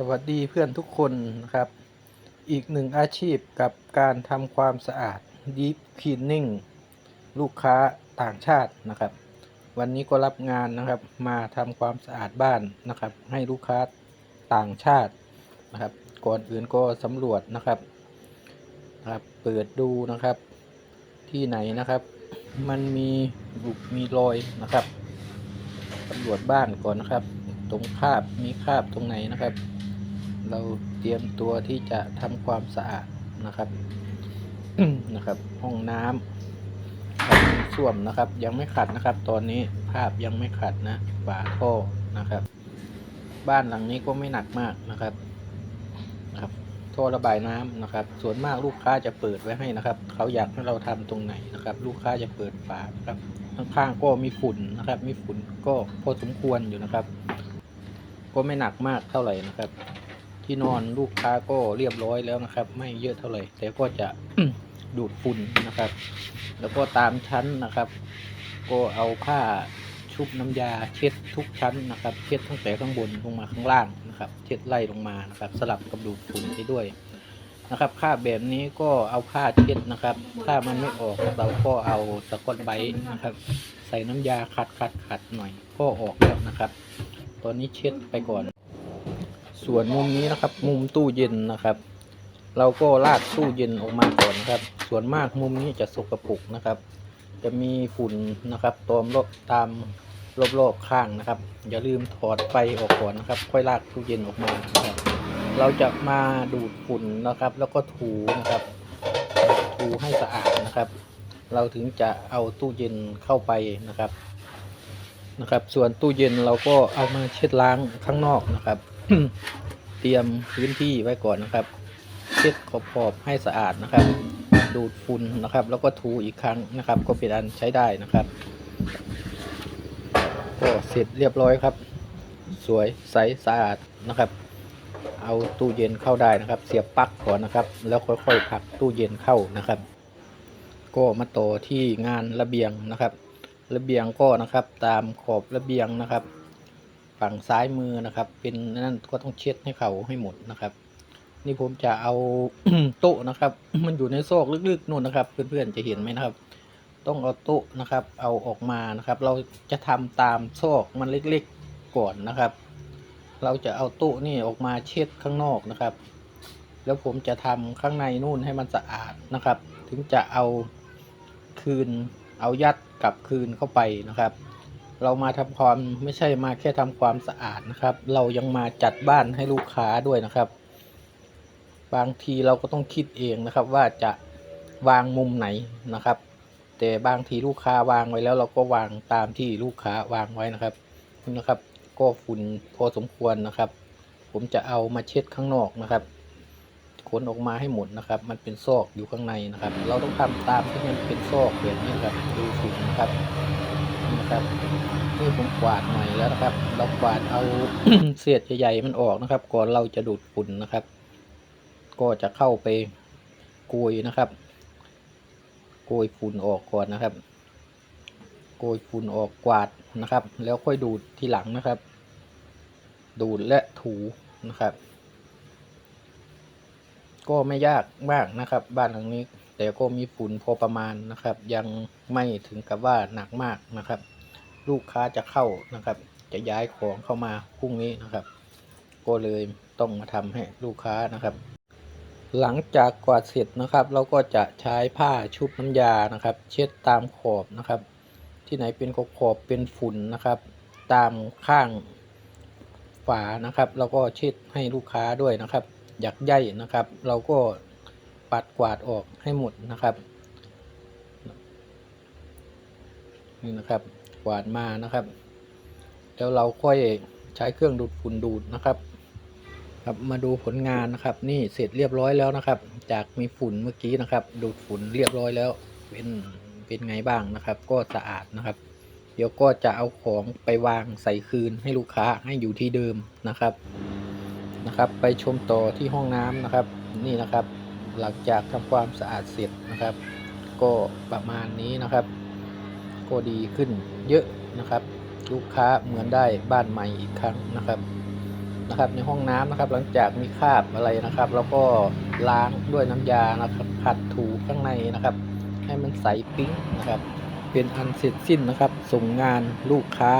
สวัสดีเพื่อนทุกคนนะครับ อีกหนึ่งอาชีพกับการทำความสะอาด Deep Cleaning ลูกค้าต่างชาตินะครับ วันนี้ก็รับงานนะครับมาทำความสะอาดบ้านนะครับ ให้ลูกค้าต่างชาตินะครับ ก่อนอื่นก็สำรวจนะครับนะครับ เปิดดูนะครับ ที่ไหนนะครับ มันมีบุกมีรอยนะครับสำรวจบ้านก่อนนะครับ ตรงคาบมีคาบตรงไหนนะครับ เราเตรียมตัวที่จะทำความสะอาดนะครับนะครับ ห้องน้ำครับมีส้วมนะครับ ยังไม่ขัดนะครับ ตอนนี้ภาพยังไม่ขัดนะฝาท่อนะครับ บ้านหลังนี้ก็ไม่หนักมากนะครับนะครับท่อระบายน้ำนะครับ ส่วนมากลูกค้าจะเปิดไว้ให้นะครับ เขาอยากให้เราทำตรงไหนนะครับ ลูกค้าจะเปิดฝาครับข้างๆก็มีฝุ่นนะครับ มีฝุ่นก็พอสมควรอยู่นะครับ ก็ไม่หนักมากเท่าไหร่นะครับ ที่นอนลูกค้าก็เรียบร้อยแล้วนะครับ ไม่เยอะเท่าไหร่ แต่ก็จะดูดฝุ่นนะครับ แล้วก็ตามชั้นนะครับ ก็เอาผ้าชุบน้ำยาเช็ดทุกชั้นนะครับ เช็ดตั้งแต่ข้างบนลงมาข้างล่างนะครับ เช็ดไล่ลงมานะครับ สลับกับดูดฝุ่นไปด้วยนะครับค่าแบบนี้ก็เอาผ้าเช็ดนะครับ ถ้ามันไม่ออกเราก็เอาสกอตไบนะครับ ใส่น้ำยาขัดขัดขัดหน่อยก็ออกแล้วนะครับ ตอนนี้เช็ดไปก่อน ส่วนมุมนี้นะครับ มุมตู้เย็นนะครับ เราก็ลากตู้เย็นออกมาก่อนครับ ส่วนมากมุมนี้จะสกปรกนะครับ จะมีฝุ่นนะครับตอมรอบตามรอบๆข้างนะครับ อย่าลืมถอดไฟออกก่อนนะครับ ค่อยลากตู้เย็นออกมานะครับ เราจะมาดูดฝุ่นนะครับ แล้วก็ถูนะครับ ถูให้สะอาดนะครับ เราถึงจะเอาตู้เย็นเข้าไปนะครับนะครับ ส่วนตู้เย็นเราก็เอามาเช็ดล้างข้างนอกนะครับ เตรียมพื้นที่ไว้ก่อนนะครับ เช็ดขอบๆให้สะอาดนะครับ ดูดฝุ่นนะครับ แล้วก็ถูอีกครั้งนะครับ ก็เป็นอันใช้ได้นะครับ ก็เสร็จเรียบร้อยครับ สวยใสสะอาดนะครับ เอาตู้เย็นเข้าได้นะครับ เสียบปลั๊กก่อนนะครับ แล้วค่อยๆผักตู้เย็นเข้านะครับ ก็มาต่อที่งานระเบียงนะครับ ระเบียงก็นะครับตามขอบระเบียงนะครับ ฝั่งซ้ายมือนะครับ เป็นนั่นก็ต้องเช็ดให้เขาให้หมดนะครับ นี่ผมจะเอาโต๊ะนะครับ มันอยู่ในซอกลึกๆนู่นนะครับ เพื่อนๆจะเห็นไหมนะครับ ต้องเอาโต๊ะนะครับ เอาออกมานะครับ เราจะทำตามซอกมันเล็กๆก่อนนะครับ เราจะเอาโต๊ะนี่ออกมาเช็ดข้างนอกนะครับ แล้วผมจะทำข้างในนู่นให้มันสะอาดนะครับ ถึงจะเอาคืนเอายัดกลับคืนเข้าไปนะครับ เรามาทำความไม่ใช่มาแค่ทำความสะอาดนะครับ เรายังมาจัดบ้านให้ลูกค้าด้วยนะครับ บางทีเราก็ต้องคิดเองนะครับ ว่าจะวางมุมไหนนะครับ แต่บางทีลูกค้าวางไว้แล้ว เราก็วางตามที่ลูกค้าวางไว้นะครับนี่นะครับ ก็ฝุ่นพอสมควรนะครับ ผมจะเอามาเช็ดข้างนอกนะครับขนออกมาให้หมดนะครับ มันเป็นซอกอยู่ข้างในนะครับ เราต้องทำตามที่มันเป็นซอกแบบนี้ครับดูฝุ่นนะครับ นี่นะครับนี่ผมกวาดหน่อยแล้วนะครับ เรากวาดเอาเศษใหญ่ๆมันออกนะครับ ก่อนเราจะดูดฝุ่นนะครับ ก็จะเข้าไปโกยนะครับโกยฝุ่นออกก่อนนะครับโกยฝุ่นออกกวาดนะครับ แล้วค่อยดูดทีหลังนะครับ ดูดและถูนะครับ ก็ไม่ยากมากนะครับ บ้านหลังนี้ แต่ก็มีฝุ่นพอประมาณนะครับ ยังไม่ถึงกับว่าหนักมากนะครับ ลูกค้าจะเข้านะครับ จะย้ายของเข้ามาพรุ่งนี้นะครับ ก็เลยต้องมาทำให้ลูกค้านะครับ หลังจากกวาดเสร็จนะครับ เราก็จะใช้ผ้าชุบน้ำยานะครับ เช็ดตามขอบนะครับ ที่ไหนเป็นขอบขอบเป็นฝุ่นนะครับ ตามข้างฝานะครับเราก็เช็ดให้ลูกค้าด้วยนะครับ อยากใยนะครับ เราก็ปัดกวาดออกให้หมดนะครับ นี่นะครับกวาดมานะครับ แล้วเราค่อยใช้เครื่องดูดฝุ่นดูดนะครับ ครับมาดูผลงานนะครับ นี่เสร็จเรียบร้อยแล้วนะครับ จากมีฝุ่นเมื่อกี้นะครับ ดูดฝุ่นเรียบร้อยแล้ว เป็นเป็นไงบ้างนะครับ ก็สะอาดนะครับ เดี๋ยวก็จะเอาของไปวางใส่คืนให้ลูกค้าให้อยู่ที่เดิมนะครับนะครับ ไปชมต่อที่ห้องน้ำนะครับ นี่นะครับ หลังจากทำความสะอาดเสร็จนะครับ ก็ประมาณนี้นะครับ ก็ดีขึ้นเยอะนะครับ ลูกค้าเหมือนได้บ้านใหม่อีกครั้งนะครับนะครับในห้องน้ำนะครับ หลังจากมีคราบอะไรนะครับ แล้วก็ล้างด้วยน้ำยานะครับขัดถูข้างในนะครับ ให้มันใสปิ๊งนะครับ เป็นอันเสร็จสิ้นนะครับ ส่งงานลูกค้า